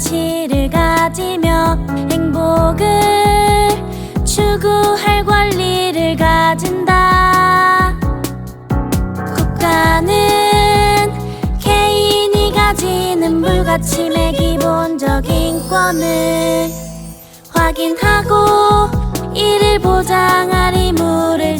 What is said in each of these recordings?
가치를 가지며 행복을 추구할 권리를 가진다. 국가는 개인이 가지는 불가침의 기본적인 권을 확인하고 이를 보장할 의무를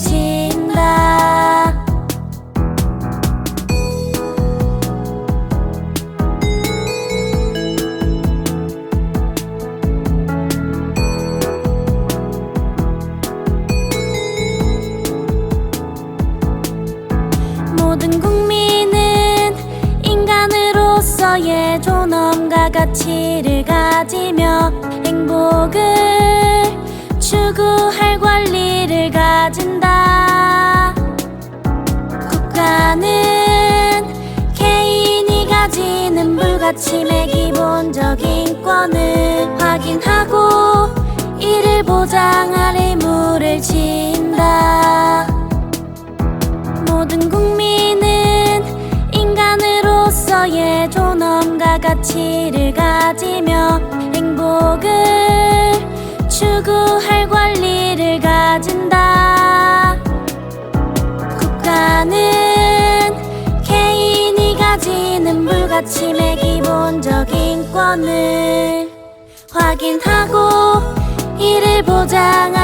모든 국민은 인간으로서의 존엄과 가치를 가지며 행복을 추구할 권리를 가진다. 국가는 개인이 가지는 불가침의 기본적인 권을 확인하고 가치를 가지며 행복을 추구할 권리를 가진다. 국가는 개인이 가지는 불가침의 기본적인 권을 확인하고 이를 보장할